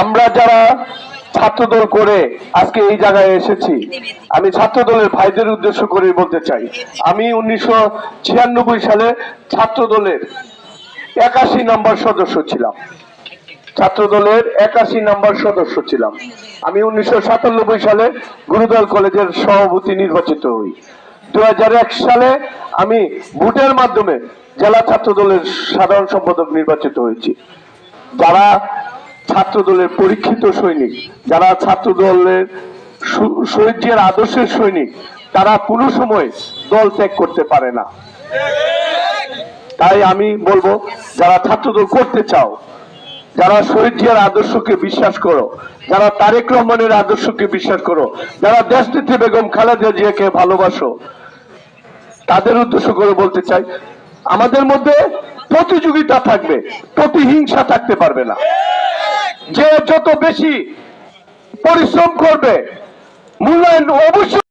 আমরা যারা ছাত্রদল করে আজকে এই জায়গায় এসেছি, আমি ছাত্রদলের ভাইদের উদ্দেশ্য করে বলতে চাই। আমি উনিশশো ছিয়ানব্বই সালে ছাত্রদলের একাশি নম্বর সদস্য ছিলাম। ছাত্রদলের একাশি নম্বর সদস্য ছিলাম। আমি উনিশশো সাতানব্বই সালে গুরুদল কলেজের সভাপতি নির্বাচিত হই। দু হাজার এক সালে আমি ভোটের মাধ্যমে জেলা ছাত্রদলের সাধারণ সম্পাদক নির্বাচিত হয়েছি। যারা ছাত্রদলের পরীক্ষিত সৈনিক, যারা ছাত্রদলের শহীদের আদর্শের সৈনিক, তারা কোনো সময় দল ত্যাগ করতে পারে না। তাই আমি বলব, যারা ছাত্রদল করতে চাও, যারা শহীদ আদর্শকে বিশ্বাস করো, যারা তারেক রহমানের আদর্শকে বিশ্বাস করো, যারা দেশনেত্রী বেগম খালেদা জিয়াকে ভালোবাসো, তাদের উদ্দেশ্য করে বলতে চাই, আমাদের মধ্যে প্রতিযোগিতা থাকবে, প্রতিহিংসা থাকতে পারবে না। যে যত বেশি পরিশ্রম করবে মূল্যায়ন অবশ্যই